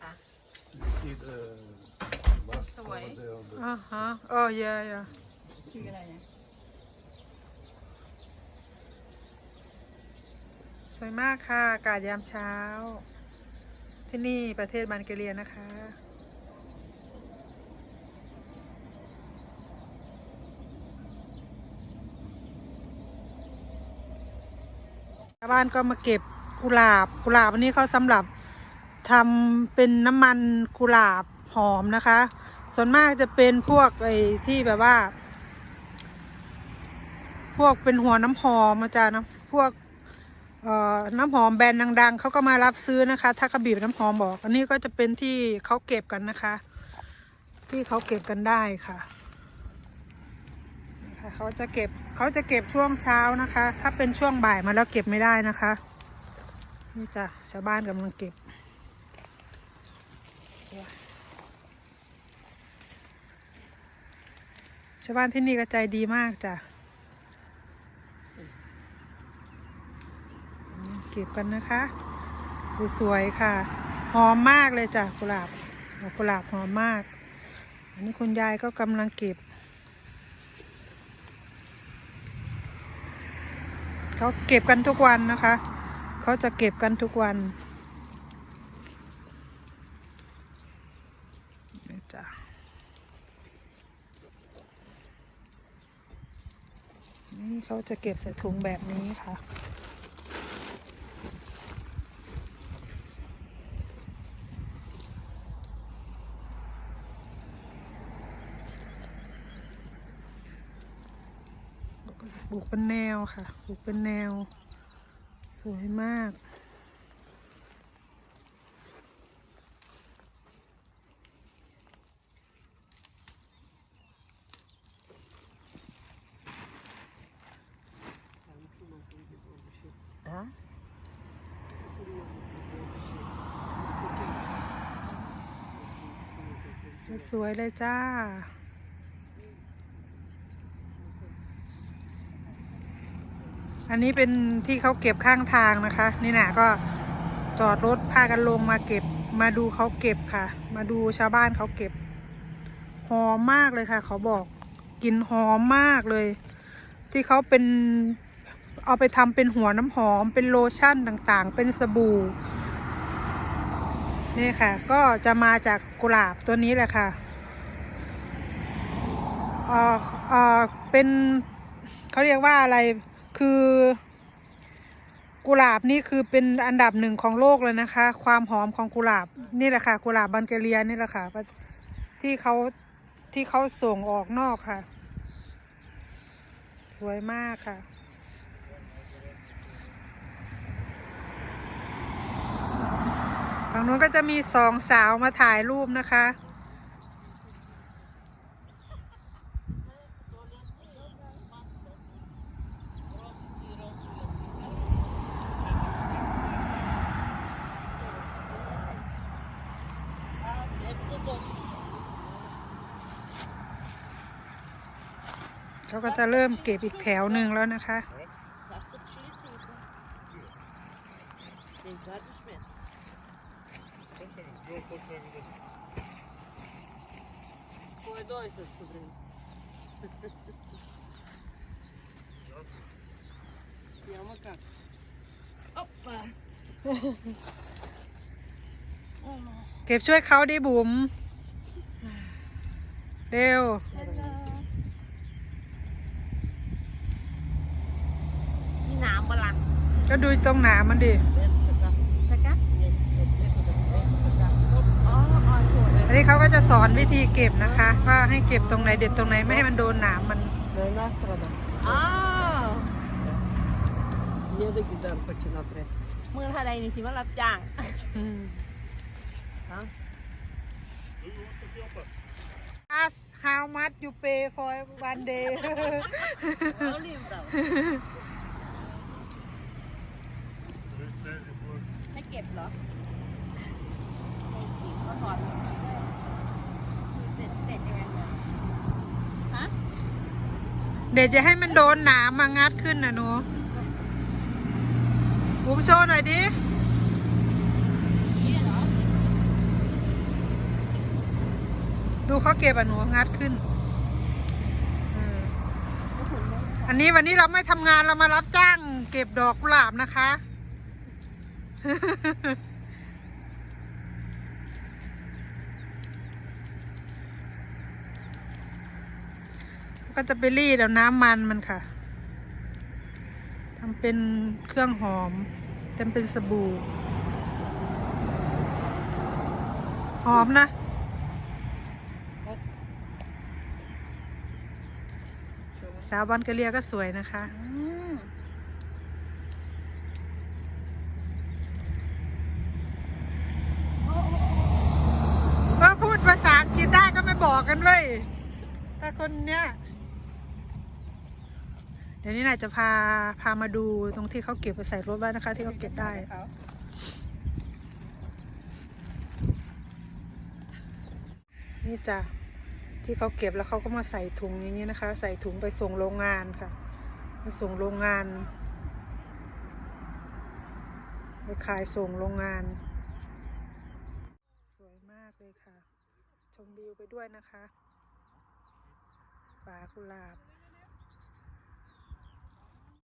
ค่ะ You see the last away. over there on the อ่าฮะอ๋อเยอะเยอะคืออะไรเนี่ยสวยมากค่ะ อากาศยามเช้า ที่นี่ประเทศบันเกเรียนะคะ ชาวบ้านก็มาเก็บกุหลาบ กุหลาบอันนี้เขาสำหรับ ทำเป็นน้ำมันกุหลาบหอมนะคะ ส่วนมากจะเป็นพวกไอ้ที่แบบว่า พวกเป็นหัวน้ำหอมอาจารย์นะพวกเอ่อน้ำหอมแบรนด์ดัง ๆเขาก็มารับซื้อนะคะ ถ้ากระบีบน้ำหอมบอก อันนี้ก็จะเป็นที่เขาเก็บกันนะคะ ที่เขาเก็บกันได้ค่ะเขาจะเก็บเขาจะเก็บช่วงเช้านะคะ ถ้าเป็นช่วงบ่ายมาแล้วเก็บไม่ได้นะคะ นี่จ้ะชาวบ้านกำลังเก็บ ชาวบ้านที่นี่ก็ใจดีมากจ้ะ เก็บกันนะคะสวยๆค่ะ หอมมากเลยจ้ะกุหลาบดอกกุหลาบหอมมาก อันนี้คุณยายก็กำลังเก็บ เขาเก็บกันทุกวันนะคะ เขาจะเก็บกันทุกวันจ้ะ นี่เขาจะเก็บใส่ถุงแบบนี้ค่ะปลูกเป็นแนวค่ะปลูกเป็นแนว สวยมาก ฮะสวยเลยจ้า อันนี้เป็นที่เขาเก็บข้างทางนะคะ นี่นะก็จอดรถพากันลงมาเก็บ มาดูเขาเก็บค่ะ มาดูชาวบ้านเขาเก็บ หอมมากเลยค่ะ เขาบอกกลิ่นหอมมากเลย ที่เขาเป็น เอาไปทำเป็นหัวน้ำหอม เป็นโลชั่นต่างๆ เป็นสบู่นี่ค่ะ ก็จะมาจากกุหลาบตัวนี้แหละค่ะเอ่อเอ่อเป็นเขาเรียกว่าอะไรคือ กุหลาบนี่คือเป็นอันดับหนึ่งของโลกเลยนะคะ ความหอมของกุหลาบนี่แหละค่ะ กุหลาบบันเกเรียนี่แหละค่ะ ที่เขาที่เขาส่งออกนอกค่ะ สวยมากค่ะ ฝั่งนู้นก็จะมีสองสาวมาถ่ายรูปนะคะ เขาก็จะเริ่มเก็บอีกแถวหนึ่งแล้วนะคะ Foi dois, seus sobrinhos. E é uma caca. Opa! เก็บช่วยเขาดิบุ๋มเร็ว มีน้ำบลังก็ดูตรงหนามันดิ นะคะอ๋ออ๋อถั่วเลย อั นนี้เขาก็จะสอนวิธีเก็บนะคะ ว่าให้เก็บตรงไหนเด็ดตรงไหนไม่ให้มันโดนหนามมันเลยน่าสตรอ๋อ Nie wyglądam po cię dobre. เมื่อท่าใดนี่สิว่ารับจ้างอืมฮะ Ask how much you pay for one day เอาลืมเต่าให้เก็บเหรอก็ถอด เดี๋ยวจะให้มันโดนหนามมางัดขึ้นนะหนูบูมโชว์หน่อยดิดูเขาเก็บอะหนูงัดขึ้น อันนี้วันนี้เราไม่ทำงานเรามารับจ้าง เก็บดอกกุหลาบนะคะ ก็จะไปรีดเอาน้ำมันมันค่ะทำเป็นเครื่องหอมทำเป็นสบู่ หอมนะสาวบอลกะเลียก็สวยนะคะก็พูดภาษาอังกฤษได้ก็ไม่บอกกันเว้ยแต่คนเนี้ย ดี๋ยวนี้นายจะพาพามาดูตรงที่เขาเก็บไปใส่รถไว้นะคะ ที่เขาเก็บได้ นี่จ้ะที่เขาเก็บแล้วเขาก็มาใส่ถุงอย่างนี้นะคะ ใส่ถุงไปส่งโรงงานค่ะไปส่งโรงงานไปขายส่งโรงงาน สวยมากเลยค่ะ ชมวิวไปด้วยนะคะป่ากุหลาบ